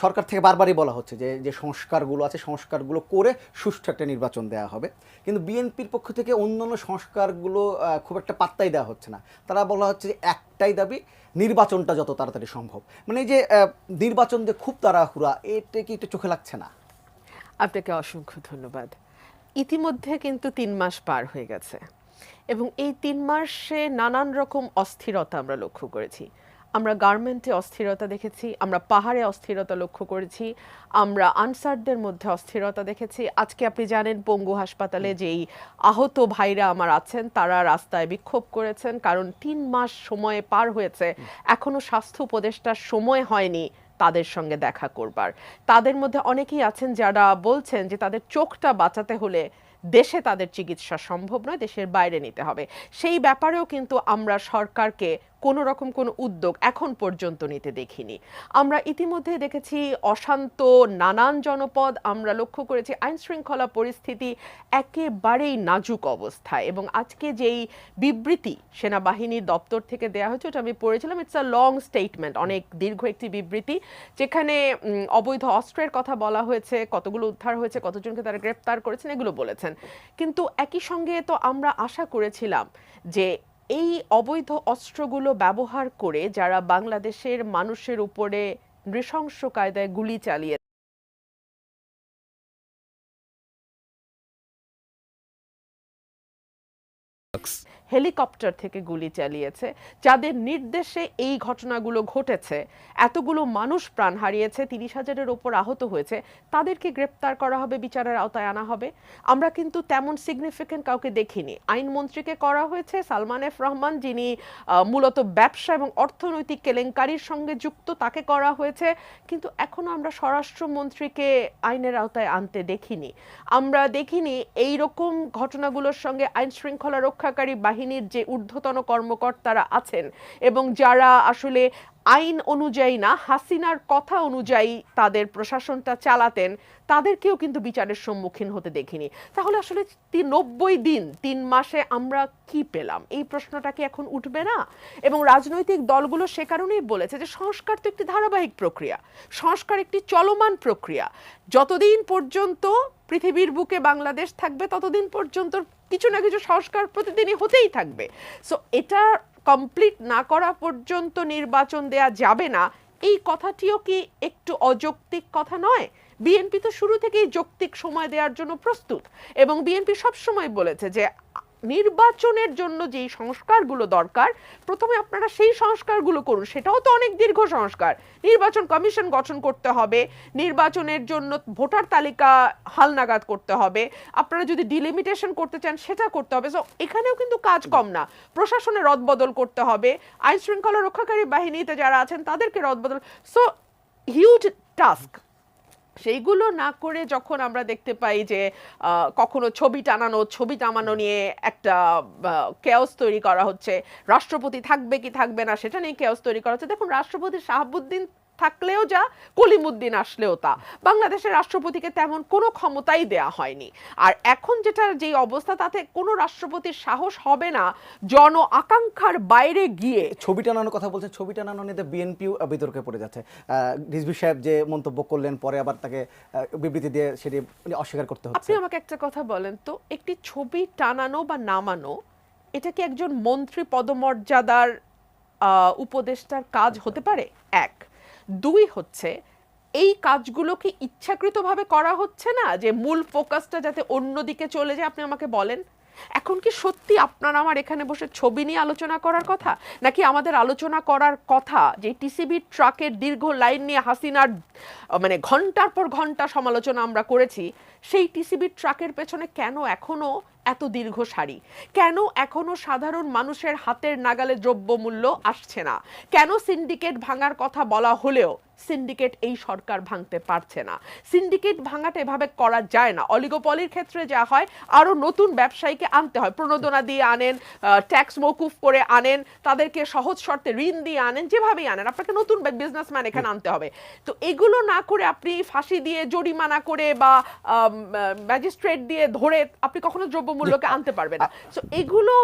সরকার থেকে বারবারই বলা হচ্ছে যে যে সংস্কারগুলো আছে, সংস্কারগুলো করে সুষ্ঠু একটা নির্বাচন দেওয়া হবে। কিন্তু বিএনপির পক্ষ থেকে অন্যান্য সংস্কারগুলো খুব একটা পাত্তাই দেওয়া হচ্ছে না। তারা বলা হচ্ছে যে একটাই দাবি, নির্বাচনটা যত তাড়াতাড়ি সম্ভব। মানে এই যে নির্বাচন যে খুব তাড়াহুড়া, এটা কি একটু চোখে লাগছে না? আপনাকে অসংখ্য ধন্যবাদ। ইতিমধ্যে কিন্তু তিন মাস পার হয়ে গেছে। এবং এই তিন মাসে নানান রকম অস্থিরতা আমরা লক্ষ্য করেছি। আমরা গার্মেন্টে অস্থিরতা দেখেছি আমরা পাহাড়ে অস্থিরতা লক্ষ্য করেছি আমরা আনসারদের মধ্যে অস্থিরতা দেখেছি। আজকে আপনি জানেন পঙ্গু হাসপাতালে যেই আহত ভাইরা আমার আছেন তারা রাস্তায় বিক্ষোভ করেছেন কারণ তিন মাস সময়ে পার হয়েছে। এখনও স্বাস্থ্য উপদেষ্টার সময় হয়নি তাদের সঙ্গে দেখা করবার। তাদের মধ্যে অনেকেই আছেন যারা বলছেন যে তাদের চোখটা বাঁচাতে হলে দেশে তাদের চিকিৎসা সম্ভব নয় দেশের বাইরে নিতে হবে। সেই ব্যাপারেও কিন্তু আমরা সরকারকে কোনো রকম কোনো উদ্যোগ এখন পর্যন্ত নিতে দেখিনি। আমরা ইতিমধ্যে দেখেছি অশান্ত, নানান জনপদ আমরা লক্ষ্য করেছি আইন শৃঙ্খলা পরিস্থিতি একেবারেই নাজুক অবস্থায় এবং আজকে যেই বিবৃতি সেনাবাহিনীর দপ্তর থেকে দেওয়া হয়েছে ওটা আমি পড়েছিলাম ইটস আ লং স্টেটমেন্ট অনেক দীর্ঘ একটি বিবৃতি যেখানে অবৈধ অস্ত্রের কথা বলা হয়েছে, কতগুলো উদ্ধার হয়েছে, কতজনকে তারা গ্রেপ্তার করেছেন এগুলো বলেছেন। কিন্তু একই সঙ্গে তো আমরা আশা করেছিলাম যে এই অবৈধ অস্ত্রগুলো ব্যবহার করে যারা বাংলাদেশের মানুষের উপরে নৃশংস কায়দায় গুলি চালিয়ে হেলিকপ্টার থেকে গুলি চালিয়েছে, যাদের নির্দেশে এই ঘটনাগুলো ঘটেছে। এতগুলো মানুষ প্রাণ হারিয়েছে, তিরিশ হাজারের ওপর আহত হয়েছে। তাদেরকে গ্রেপ্তার করা হবে, বিচারের আওতায় আনা হবে। আমরা কিন্তু তেমন সিগনিফিকেন্ট কাউকে দেখিনি। আইনমন্ত্রীকে করা হয়েছে সালমান এফ রহমান, যিনি মূলত ব্যবসা এবং অর্থনৈতিক কেলেঙ্কারির সঙ্গে যুক্ত, তাকে করা হয়েছে। কিন্তু এখনও আমরা স্বরাষ্ট্রমন্ত্রীকে আইনের আওতায় আনতে দেখিনি। আমরা দেখিনি এই রকম ঘটনাগুলোর সঙ্গে আইন শৃঙ্খলা রক্ষাকারী বাহিনীর যে ঊর্ধ্বতন কর্মকর্তারা আছেন এবং যারা আসলে আইন অনুযায়ী না, হাসিনার কথা অনুযায়ী তাদের প্রশাসনটা চালাতেন, তাদেরকেও কিন্তু বিচারের সম্মুখীন হতে দেখিনি। তাহলে আসলে নব্বই দিন, তিন মাসে আমরা কি পেলাম? এই প্রশ্নটা কি এখন উঠবে না? এবং রাজনৈতিক দলগুলো সে কারণেই বলেছে যে সংস্কার তো একটি ধারাবাহিক প্রক্রিয়া, সংস্কার একটি চলমান প্রক্রিয়া। যতদিন পর্যন্ত পৃথিবীর বুকে বাংলাদেশ থাকবে, ততদিন পর্যন্ত কিছু না কিছু সংস্কার প্রতিদিনই হতেই থাকবে। সো এটা কমপ্লিট না করা পর্যন্ত নির্বাচন দেয়া যাবে না। এই কথাটিও কি একটু অযৌক্তিক কথা নয়? বিএনপি তো শুরু থেকেই যৌক্তিক সময় দেওয়ার জন্য প্রস্তুত। এবং বিএনপি সবসময় বলেছে যে নির্বাচনের জন্য যেই সংস্কারগুলো দরকার, প্রথমে আপনারা সেই সংস্কারগুলো করুন, সেটাও তো অনেক দীর্ঘ সংস্কার। নির্বাচন কমিশন গঠন করতে হবে, নির্বাচনের জন্য ভোটার তালিকা হালনাগাদ করতে হবে, আপনারা যদি ডিলিমিটেশন করতে চান সেটা করতে হবে। সো এখানেও কিন্তু কাজ কম না। প্রশাসনে রদবদল করতে হবে আইন শৃঙ্খলা রক্ষাকারী বাহিনীতে যারা আছেন তাদেরকে রদবদল। সো হিউজ টাস্ক সেইগুলো না করে যখন আমরা দেখতে পাই যে কখনো ছবি টানানো ছবি টানানো নিয়ে একটা কেওস তৈরি করা হচ্ছে, রাষ্ট্রপতি থাকবে কি থাকবে না সেটা নিয়ে কেওস তৈরি করা হচ্ছে। দেখুন, রাষ্ট্রপতি শাহাবুদ্দিন থাকলেও যা কলিমুদ্দিন আসলেও তা। বাংলাদেশের রাষ্ট্রপতিকে তেমন কোনো ক্ষমতাই দেয়া হয়নি। আর এখন যেটা যেই অবস্থা তাতে কোনো রাষ্ট্রপতির সাহস হবে না জন আকাঙ্ক্ষার বাইরে গিয়ে। ছবি টানানোর কথা বলছেন ছবি টানানো নিয়ে বিএনপিও বিতর্কে পড়ে যাচ্ছে। রিজভী সাহেব যে মন্তব্য করলেন পরে আবার তাকে বিবৃতি দিয়ে সেটি মানে অস্বীকার করতে হচ্ছে। আপনি আমাকে একটা কথা বলেন তো একটি ছবি টানানো বা নামানো এটা কি একজন মন্ত্রী পদমর্যাদার আহ, উপদেষ্টার কাজ হতে পারে? এক। দুই হচ্ছে, এই কাজগুলো কি ইচ্ছাকৃতভাবে করা হচ্ছে না যে মূল ফোকাসটা যাতে অন্যদিকে চলে যায়, আপনি আমাকে বলেন। এখন কি সত্যি আপনার আমার এখানে বসে ছবি নিয়ে আলোচনা করার কথা? নাকি আমাদের আলোচনা করার কথা যে টিসিবি ট্রাকের দীর্ঘ লাইন নিয়ে হাসিনার মানে ঘণ্টার পর ঘণ্টা সমালোচনা আমরা করেছি, সেই টিসিবি ট্রাকের পেছনে কেন এখনও এত দীর্ঘ সারি কেন এখনও সাধারণ মানুষের হাতের নাগালে দ্রব্যমূল্য আসছে না? কেন সিন্ডিকেট ভাঙার কথা বলা হলেও সিন্ডিকেট এই সরকার ভাঙতে পারছে না। সিন্ডিকেট ভাঙাটা এভাবে করা যায় না। অলিগোপলির ক্ষেত্রে যা হয় আরও নতুন ব্যবসায়ীকে আনতে হয়। প্রণোদনা দিয়ে আনেন ট্যাক্স মৌকুফ করে আনেন তাদেরকে সহজ শর্তে ঋণ দিয়ে আনেন যেভাবেই আনেন আপনাকে নতুন বিজনেসম্যান এখানে আনতে হবে। তো এগুলো না করে আপনি ফাঁসি দিয়ে জরিমানা করে বা ম্যাজিস্ট্রেট দিয়ে ধরে আপনি কখনো দ্রব্যমূল্যকে আনতে পারবেন না। তো এগুলো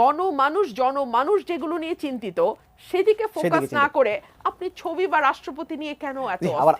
গণমানুষ জনমানুষ যেগুলো নিয়ে চিন্তিত সেদিকে ফোকাস না করে আপনি ছবি বা রাষ্ট্রপতি নিয়ে কেন এত আবার